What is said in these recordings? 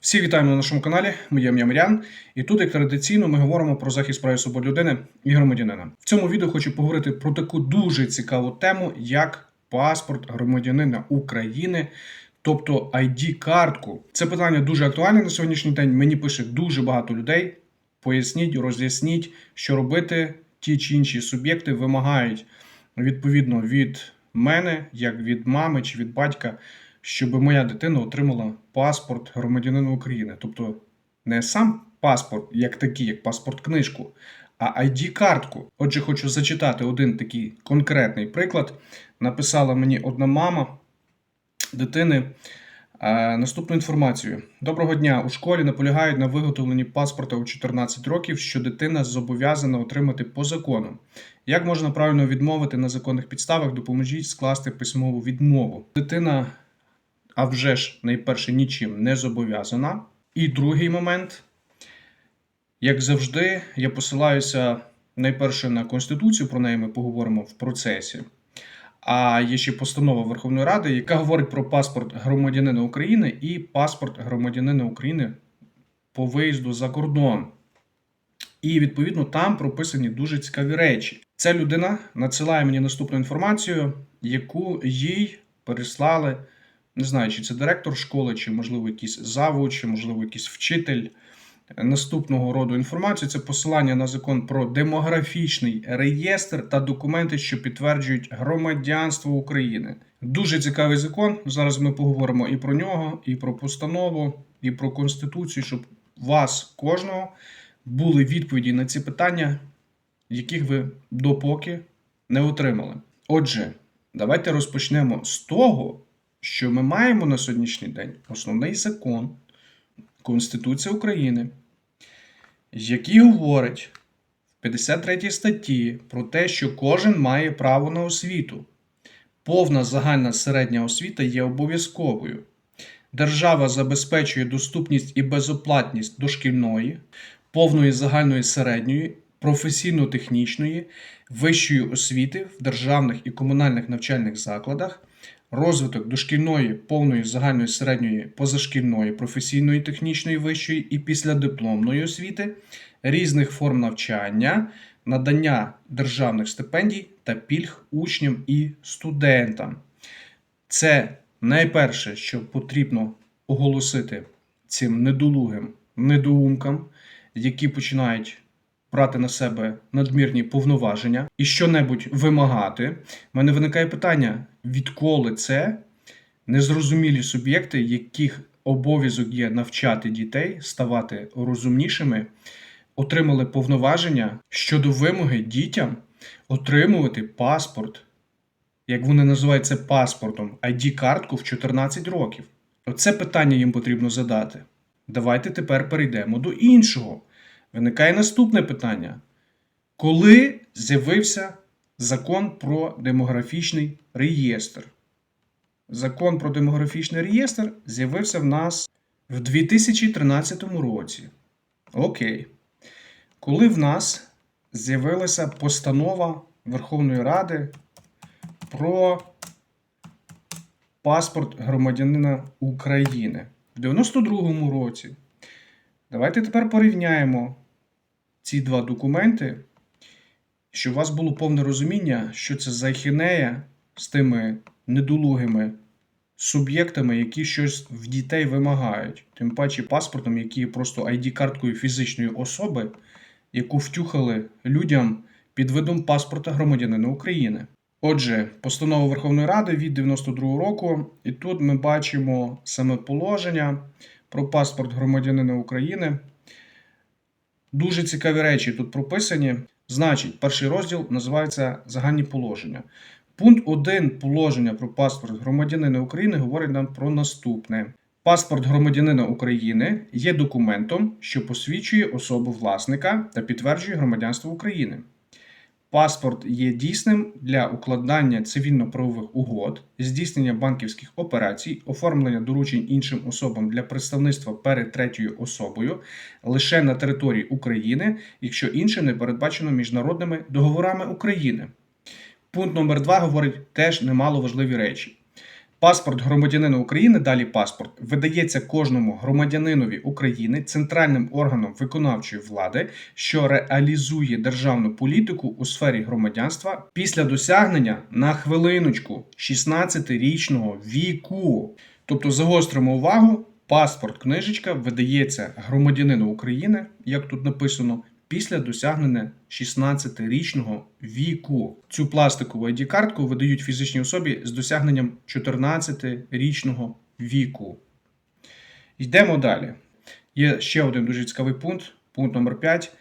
Всі вітаємо на нашому каналі. Моє ім'я Мирян. І тут, як традиційно, ми говоримо про захист прав і свобод людини і громадянина. В цьому відео хочу поговорити про таку дуже цікаву тему, як паспорт громадянина України, тобто ID-картку. Це питання дуже актуальне на сьогоднішній день. Мені пише дуже багато людей. Поясніть, роз'ясніть, що робити. Ті чи інші суб'єкти вимагають відповідно від мене, як від мами чи від батька, щоб моя дитина отримала паспорт громадянина України. Тобто не сам паспорт, як такий, як паспорт-книжку, а ID-картку. Отже, хочу зачитати один такий конкретний приклад. Написала мені одна мама дитини. Е, Наступну інформацію. Доброго дня. У школі наполягають на виготовленні паспорта у 14 років, що дитина зобов'язана отримати по закону. Як можна правильно відмовити на законних підставах? Допоможіть скласти письмову відмову. Дитина, а вже ж найперше, нічим не зобов'язана. І другий момент. Як завжди, я посилаюся найперше на Конституцію, про неї ми поговоримо в процесі. А є ще постанова Верховної Ради, яка говорить про паспорт громадянина України і паспорт громадянина України по виїзду за кордон. І відповідно там прописані дуже цікаві речі. Ця людина надсилає мені наступну інформацію, яку їй переслали. Не знаю, чи це директор школи, чи можливо якийсь завуч, чи можливо якийсь вчитель наступного роду інформацію. Це посилання на закон про демографічний реєстр та документи, що підтверджують громадянство України. Дуже цікавий закон. Зараз ми поговоримо і про нього, і про постанову, і про конституцію, щоб вас кожного були відповіді на ці питання, яких ви допоки не отримали. Отже, давайте розпочнемо з того, що ми маємо на сьогоднішній день основний закон. Конституція України, який говорить в 53 статті про те, що кожен має право на освіту. Повна загальна середня освіта є обов'язковою. Держава забезпечує доступність і безоплатність дошкільної, повної загальної середньої, професійно-технічної, вищої освіти в державних і комунальних навчальних закладах, розвиток дошкільної, повної загальної середньої, позашкільної, професійної, технічної, вищої і післядипломної освіти, різних форм навчання, надання державних стипендій та пільг учням і студентам. Це найперше, що потрібно оголосити цим недолугим недоумкам, які починають брати на себе надмірні повноваження і що-небудь вимагати. У мене виникає питання: відколи це незрозумілі суб'єкти, яких обов'язок є навчати дітей, ставати розумнішими, отримали повноваження щодо вимоги дітям отримувати паспорт, як вони називають це паспортом, ID-картку в 14 років. Оце питання їм потрібно задати. Давайте тепер перейдемо до іншого. Виникає наступне питання. Коли з'явився закон про демографічний реєстр? Закон про демографічний реєстр з'явився в нас в 2013 році. Окей. Коли в нас з'явилася постанова Верховної Ради про паспорт громадянина України в 92-му році. Давайте тепер порівняємо ці два документи, щоб у вас було повне розуміння, що це за ахінея з тими недолугими суб'єктами, які щось в дітей вимагають. Тим паче паспортом, який є просто ID-карткою фізичної особи, яку втюхали людям під видом паспорта громадянина України. Отже, постанова Верховної Ради від 92 року, і тут ми бачимо саме положення про паспорт громадянина України. Дуже цікаві речі тут прописані. Значить, перший розділ називається Загальні положення. Пункт 1 положення про паспорт громадянина України говорить нам про наступне: паспорт громадянина України є документом, що посвідчує особу власника та підтверджує громадянство України. Паспорт є дійсним для укладання цивільно-правових угод, здійснення банківських операцій, оформлення доручень іншим особам для представництва перед третьою особою лише на території України, якщо інше не передбачено міжнародними договорами України. Пункт номер 2 говорить теж немало важливі речі. Паспорт громадянина України, далі паспорт, видається кожному громадянинові України центральним органом виконавчої влади, що реалізує державну політику у сфері громадянства після досягнення на хвилиночку 16-річного віку. Тобто загостримо увагу, паспорт книжечка видається громадянину України, як тут написано, після досягнення 16-річного віку. Цю пластикову ID-картку видають фізичній особі з досягненням 14-річного віку. Йдемо далі. Є ще один дуже цікавий пункт, пункт номер 5,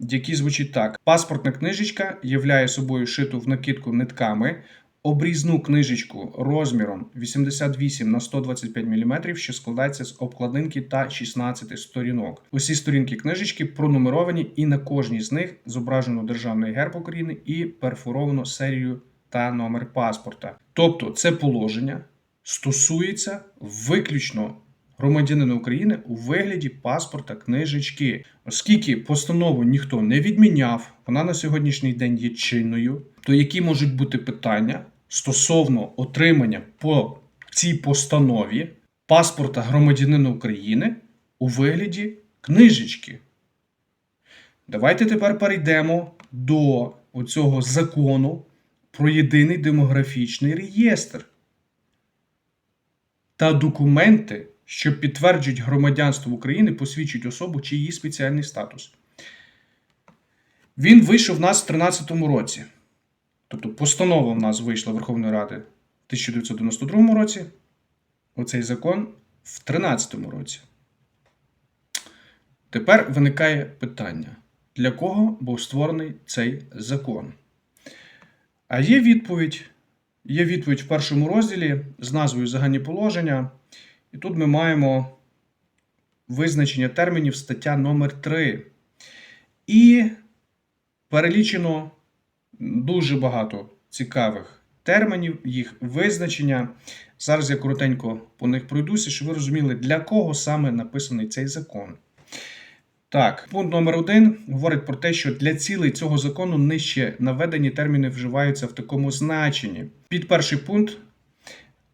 який звучить так: паспортна книжечка являє собою шиту в накидку нитками. Обрізну книжечку розміром 88 на 125 мм, що складається з обкладинки та 16 сторінок. Усі сторінки книжечки пронумеровані, і на кожній з них зображено державний герб України і перфоровано серію та номер паспорта. Тобто, це положення стосується виключно громадянина України у вигляді паспорта книжечки, оскільки постанову ніхто не відміняв, вона на сьогоднішній день є чинною. То які можуть бути питання стосовно отримання по цій постанові паспорта громадянина України у вигляді книжечки? Давайте тепер перейдемо до оцього закону про єдиний демографічний реєстр та документи, що підтверджують громадянство України, посвідчують особу чи її спеціальний статус. Він вийшов в нас в 2013 році. Тобто постанова в нас вийшла Верховної Ради в 1992 році. Оцей закон в 2013 році. Тепер виникає питання: для кого був створений цей закон? А є відповідь. Є відповідь в першому розділі з назвою Загальні положення. І тут ми маємо визначення термінів стаття номер 3 І перелічено дуже багато цікавих термінів, їх визначення. Зараз я коротенько по них пройдуся, щоб ви розуміли, для кого саме написаний цей закон. Так, пункт номер один говорить про те, що для цілей цього закону нижче наведені терміни вживаються в такому значенні. Під перший пункт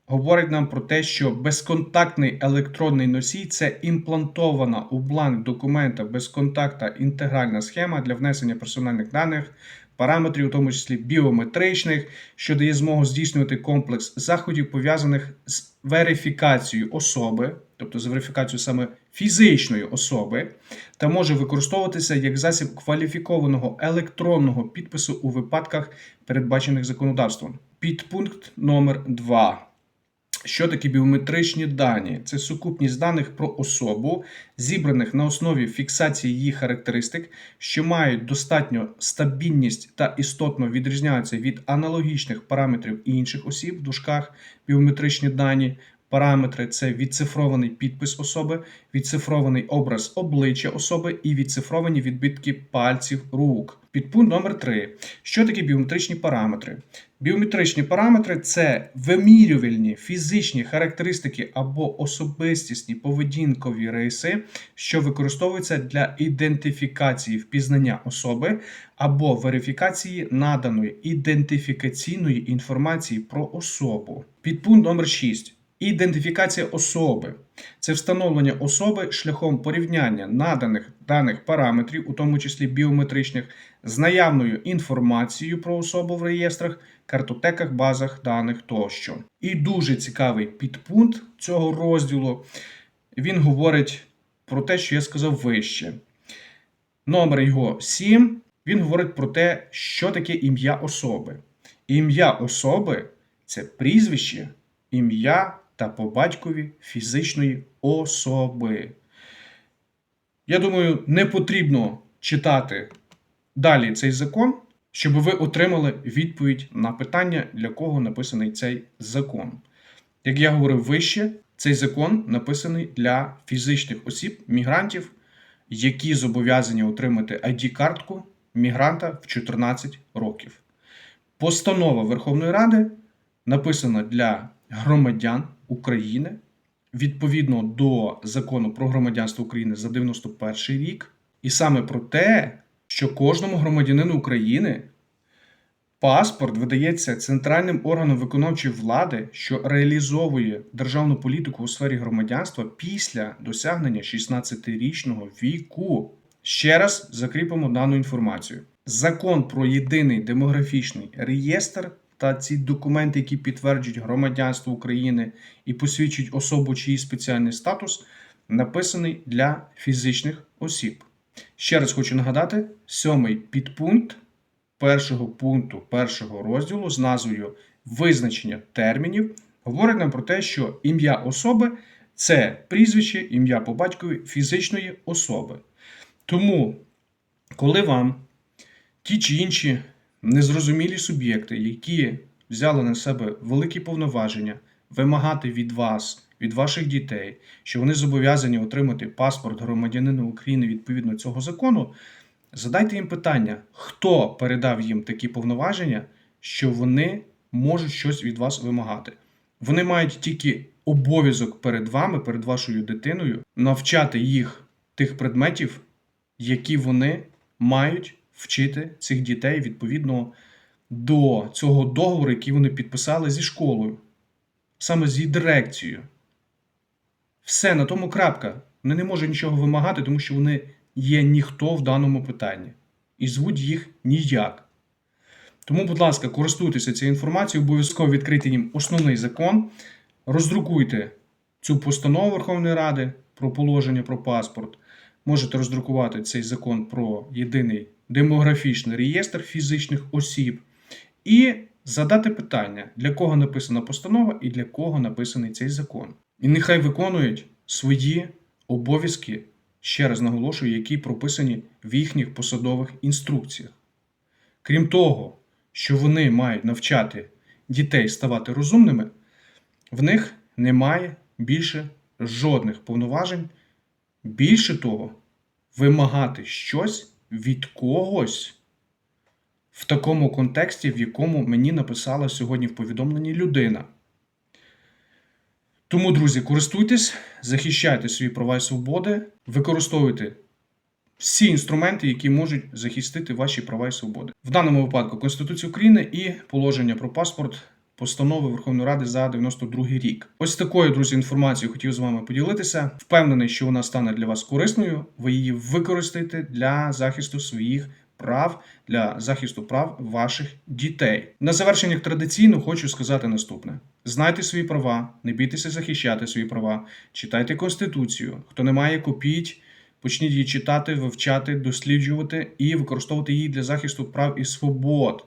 говорить нам про те, що безконтактний електронний носій це імплантована у бланк документа безконтакта інтегральна схема для внесення персональних даних, параметрів, у тому числі біометричних, що дає змогу здійснювати комплекс заходів, пов'язаних з верифікацією особи, тобто з верифікацією саме фізичної особи, та може використовуватися як засіб кваліфікованого електронного підпису у випадках, передбачених законодавством. Підпункт номер 2. Що такі біометричні дані? Це сукупність даних про особу, зібраних на основі фіксації її характеристик, що мають достатньо стабільність та істотно відрізняються від аналогічних параметрів інших осіб в дужках біометричні дані. Параметри це відцифрований підпис особи, відцифрований образ обличчя особи і відцифровані відбитки пальців рук. Підпункт номер 3. Що таке біометричні параметри? Біометричні параметри це вимірювальні фізичні характеристики або особистісні поведінкові риси, що використовуються для ідентифікації впізнання особи або верифікації наданої ідентифікаційної інформації про особу. Підпункт номер 6. Ідентифікація особи це встановлення особи шляхом порівняння наданих даних параметрів, у тому числі біометричних, з наявною інформацією про особу в реєстрах, картотеках, базах даних тощо. І дуже цікавий підпункт цього розділу. Він говорить про те, що я сказав вище. Номер його 7. Він говорить про те, що таке ім'я особи. Ім'я особи це прізвище, ім'я та по батькові фізичної особи. Я думаю, не потрібно читати далі цей закон, щоб ви отримали відповідь на питання, для кого написаний цей закон. Як я говорив вище, цей закон написаний для фізичних осіб, мігрантів, які зобов'язані отримати ID-картку мігранта в 14 років. Постанова Верховної Ради написана для громадян України відповідно до закону про громадянство України за 91 рік, і саме про те, що кожному громадянину України Паспорт видається центральним органом виконавчої влади, що реалізовує державну політику у сфері громадянства після досягнення 16-річного віку. Ще раз закріпимо дану інформацію. Закон про єдиний демографічний реєстр та ці документи, які підтверджують громадянство України і посвідчують особу чиї спеціальний статус, написаний для фізичних осіб. Ще раз хочу нагадати: сьомий підпункт першого пункту першого розділу з назвою Визначення термінів говорить нам про те, що ім'я особи це прізвище, ім'я по батькові фізичної особи. Тому, коли вам ті чи інші незрозумілі суб'єкти, які взяли на себе великі повноваження, вимагати від вас, від ваших дітей, що вони зобов'язані отримати паспорт громадянина України відповідно цього закону, задайте їм питання, хто передав їм такі повноваження, що вони можуть щось від вас вимагати. Вони мають тільки обов'язок перед вами, перед вашою дитиною, навчати їх тих предметів, які вони мають вчити цих дітей відповідно до цього договору, який вони підписали зі школою, саме з її дирекцією. Все, на тому крапка. Вони не можуть нічого вимагати, тому що вони є ніхто в даному питанні. І звуть їх ніяк. Тому, будь ласка, користуйтеся цією інформацією, обов'язково відкрийте їм основний закон, роздрукуйте цю постанову Верховної Ради про положення про паспорт. Можете роздрукувати цей закон про єдиний демографічний реєстр фізичних осіб і задати питання, для кого написана постанова і для кого написаний цей закон. І нехай виконують свої обов'язки, ще раз наголошую, які прописані в їхніх посадових інструкціях. Крім того, що вони мають навчати дітей ставати розумними, в них немає більше жодних повноважень. Більше того, вимагати щось від когось в такому контексті, в якому мені написала сьогодні в повідомленні людина. Тому, друзі, користуйтесь, захищайте свої права і свободи, використовуйте всі інструменти, які можуть захистити ваші права і свободи. В даному випадку Конституція України і положення про паспорт постанови Верховної Ради за 92 рік. Ось такою, друзі, інформацією хотів з вами поділитися. Впевнений, що вона стане для вас корисною. Ви її використаєте для захисту своїх. Прав для захисту прав ваших дітей. На завершення традиційно хочу сказати наступне: знайте свої права, не бійтеся захищати свої права, читайте Конституцію. Хто не має, копіть, почніть її читати, вивчати, досліджувати і використовувати її для захисту прав і свобод.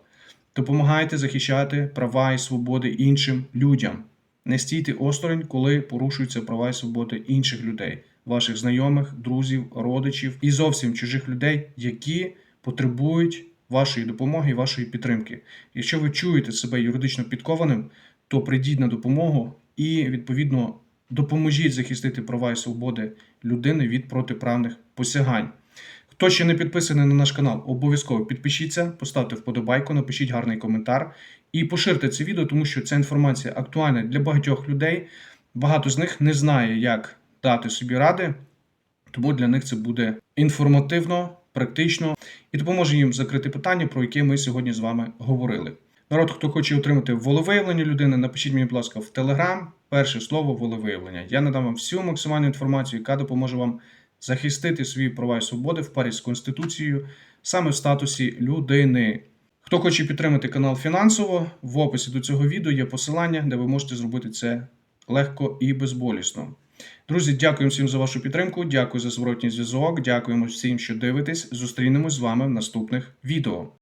Допомагайте захищати права і свободи іншим людям. Не стійте осторонь, коли порушуються права і свободи інших людей, ваших знайомих, друзів, родичів і зовсім чужих людей, які потребують вашої допомоги і вашої підтримки. Якщо ви чуєте себе юридично підкованим, то прийдіть на допомогу і відповідно допоможіть захистити права і свободи людини від протиправних посягань. Хто ще не підписаний на наш канал, обов'язково підпишіться, поставте вподобайку, напишіть гарний коментар і поширте це відео, тому що ця інформація актуальна для багатьох людей. Багато з них не знає, як дати собі ради, тому для них це буде інформативно, практично і допоможе їм закрити питання, про яке ми сьогодні з вами говорили. Народ, хто хоче отримати волевиявлення людини, напишіть мені, будь ласка, в Телеграм перше слово волевиявлення. Я надам вам всю максимальну інформацію, яка допоможе вам захистити свої права і свободи в парі з Конституцією саме в статусі людини. Хто хоче підтримати канал фінансово, в описі до цього відео є посилання, де ви можете зробити це легко і безболісно. Друзі, дякую всім за вашу підтримку. Дякую за зворотній зв'язок. Дякуємо всім, що дивитесь. Зустрінемось з вами в наступних відео.